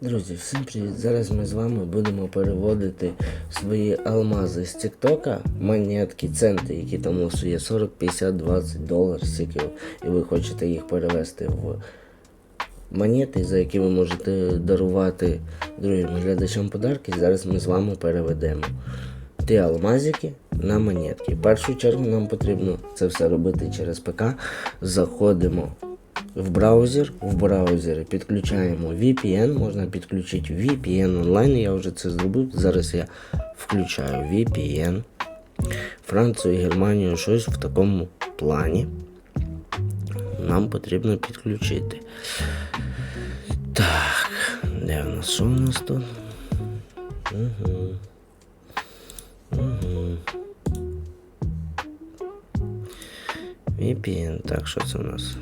Друзі, всім привіт! Зараз ми з вами будемо переводити свої алмази з Тіктока, монетки, центи, які там у є 40, 50, 20 доларів, стільки, і ви хочете їх перевести в монети, за які ви можете дарувати другим глядачам подарки. Зараз ми з вами переведемо ті алмазики на монетки. В першу чергу нам потрібно це все робити через ПК. Заходимо в браузер. В браузері підключаємо VPN. Можна підключити VPN онлайн. Я вже це зробив. Зараз я включаю VPN. Францію, Германію, щось в такому плані. Нам потрібно підключити. Так, де в нас? Що у нас тут? Угу. Угу. VPN. Так, що це у нас?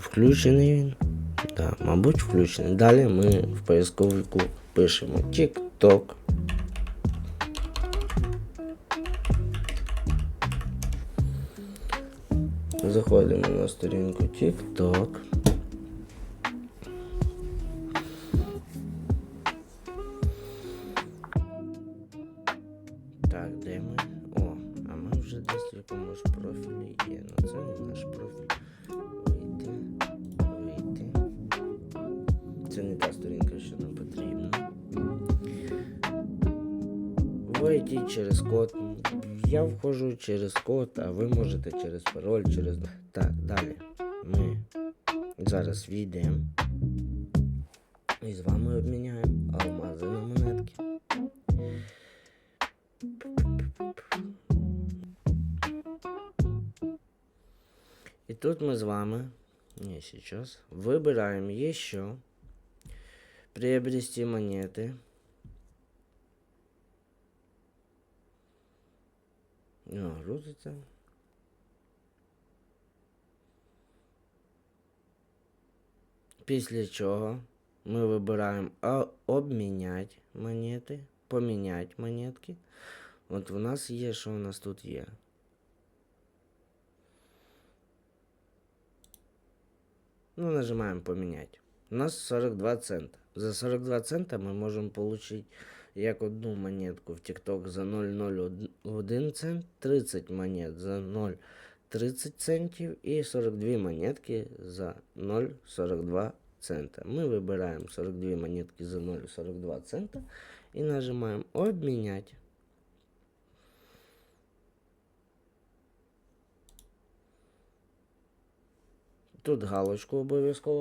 Це включений він? Так, мабуть, включений. Далі ми в поисковику пишемо TikTok. Заходимо на сторінку TikTok. Так, де ми? О, а ми вже десь в якомусь профілі є. Ну це не наш профіль. Войти через код. Я вхожу через код, а ви можете через пароль, через. Так, далі. Ми зараз війдемо. І з вами обміняємо алмази на монетки. И тут мы с вами, не сейчас, выбираем еще приобрести монеты. О, грузится. Після чого ми вибираємо а- обміняти монети, поміняти монетки. От в нас є, що у нас тут є. Ну, нажимаем поменять. У нас 42 цента. За 42 цента мы можем получить як одну монетку в TikTok за 0,01 цент, 30 монет за 0,30 центів і 42 монетки за 0,42 цента. Ми вибираємо 42 монетки за 0,42 цента і нажимаємо обмінять. Тут галочку обов'язково